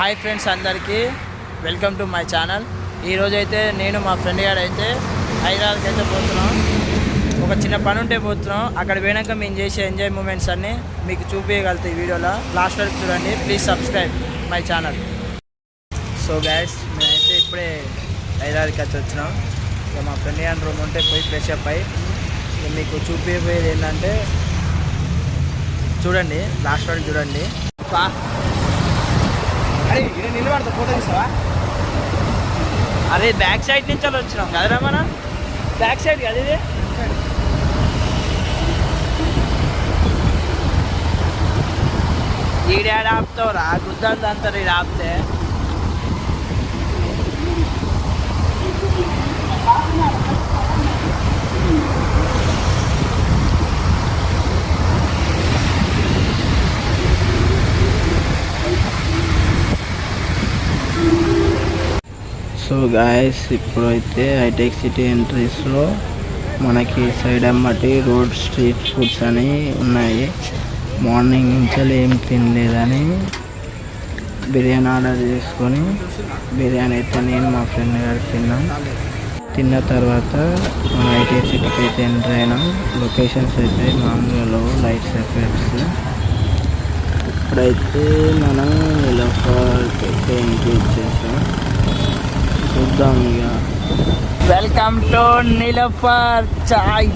Hi friends అందరికీ. Welcome to my channel. ఈరోజైతే నేను మా ఫ్రెండ్ గారు అయితే హైదరాబాద్కి అయితే పోతున్నాం. ఒక చిన్న పని ఉంటే పోతున్నాం. అక్కడ పోయినాక మేము చేసే ఎంజాయ్ మూమెంట్స్ అన్నీ మీకు చూపించగలుగుతాయి వీడియోలో. లాస్ట్ వరకు చూడండి. Please subscribe my channel. So guys మేమైతే ఇప్పుడే హైదరాబాద్కి వచ్చి వచ్చినాం. ఇక మా ఫ్రెండ్ గారి రూమ్ ఉంటే పోయి ఫ్రెష్ అప్ అయ్యి ఇక మీకు చూపించబోయేది ఏంటంటే చూడండి. లాస్ట్ వరకు చూడండి. నిలబడతా ఫోటో తీసావా అదే బ్యాక్ సైడ్ నుంచి అలా వచ్చినాం కదరా మన? బ్యాక్ సైడ్ కదా ఇది? ఈడాడ ఆపుతావు రా గుద్దంతా అంటారు ఆపితే. సో గాయస్ ఇప్పుడైతే హైటెక్ సిటీ ఎంట్రీస్లో మనకి సైడ్ అమ్మటి రోడ్ స్ట్రీట్ ఫుడ్స్ అని ఉన్నాయి. మార్నింగ్ నుంచి ఏం తినలేదని బిర్యానీ ఆర్డర్ చేసుకొని బిర్యానీ అయితే నేను మా ఫ్రెండ్ గారు తిన్నాం. తిన్న తర్వాత మన హైటెక్ సిటీకి అయితే ఎంటర్ అయినాం. లొకేషన్స్ అయితే మామూలుగా లైట్స్ ఎఫెక్ట్స్ ఇప్పుడైతే మనం నిలఫర్కి అయితే ఎంట్రీ ఇచ్చేసాం वेलकम टू नीलोफर चाय।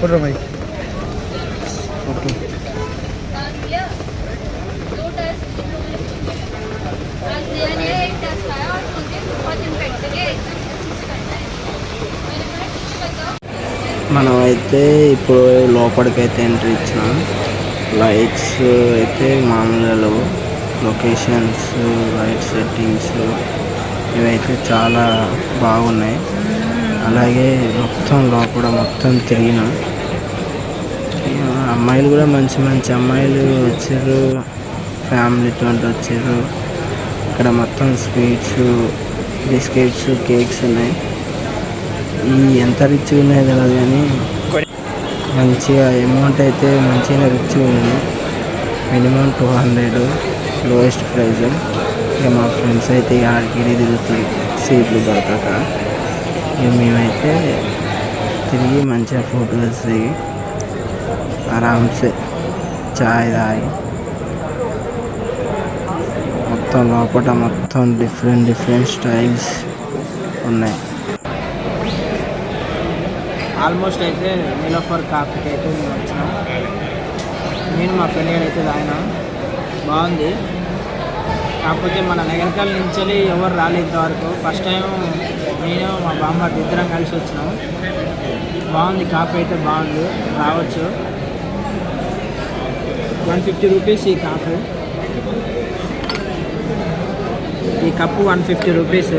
फ़ोटो మనమైతే ఇప్పుడు లోపలికి అయితే ఎంట్రీ ఇచ్చినాం. లైట్స్ అయితే మామూలు లొకేషన్స్ లైట్ సెట్టింగ్స్ ఇవైతే చాలా బాగున్నాయి. అలాగే మొత్తం లోపల మొత్తం తిరిగిన. అమ్మాయిలు కూడా మంచి మంచి అమ్మాయిలు వచ్చారు. ఫ్యామిలీతో వచ్చారు. ఇక్కడ మొత్తం స్వీట్స్ బిస్కెట్స్ కేక్స్ ఉన్నాయి. ఈ ఎంత రిచ్ ఉన్నాయి తెలియదు కానీ మంచిగా అమౌంట్ అయితే మంచిగా రిచ్ ఉంది. Minimum two hundred lowest price ఇక మా ఫ్రెండ్స్ అయితే ఇక ఆడికి ఈడికి సీట్లు దొరకక ఇక మేమైతే తిరిగి మంచిగా ఫోటోస్ దిగి ఆరామ్సే చాయ్ తాగి మొత్తం లోపల మొత్తం డిఫరెంట్ డిఫరెంట్ స్టైల్స్ ఉన్నాయి. ఆల్మోస్ట్ అయితే నీలోఫర్ కాఫీకి అయితే మేము వచ్చినాం. నేను మా ఫ్రెండ్ గారు అయితే తాగిన. బాగుంది. కాకపోతే మన నగరకాల నుంచి ఎవరు రాలేదు ఇంతవరకు. ఫస్ట్ టైం నేను మా బామ్మ ఇద్దరం కలిసి వచ్చినాం. బాగుంది కాఫీ అయితే బాగుంది. రావచ్చు. వన్ ఫిఫ్టీ రూపీస్ ఈ కాఫీ. ఈ కప్పు వన్ ఫిఫ్టీ రూపీస్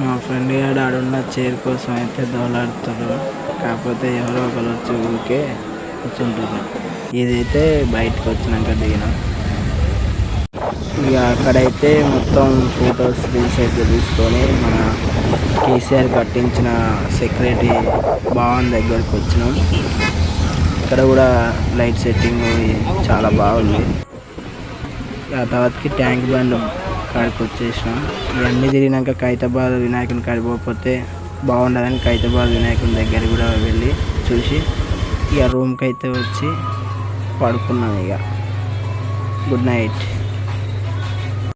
మా ఫ్రెండ్ గారు ఆడున్న చైర్ కోసం అయితే దోలాడుతారు కాకపోతే ఎవరో ఒకరు వచ్చి ఊరికే కూర్చుంటారు ఇదైతే బయటకు వచ్చినాక దిగిన. ఇక అక్కడైతే మొత్తం ఫొటోస్ రీల్స్ అయితే తీసుకొని మన కేసీఆర్ కట్టించిన సెక్యూరిటీ బాగుంది దగ్గరికి వచ్చినాం ఇక్కడ కూడా లైట్ సెట్టింగ్ చాలా బాగుంది. ఆ తర్వాతకి ట్యాంక్ బండ్ కాడికి వచ్చేసినాం. ఇవన్నీ తిరిగినాక ఖైతాబాద్ వినాయకుని కాడిపోతే బాగుండదని ఖైతాబాద్ వినాయకుని దగ్గర కూడా వెళ్ళి చూసి ఇక రూమ్కి అయితే వచ్చి పడుకున్నాం ఇక. Good night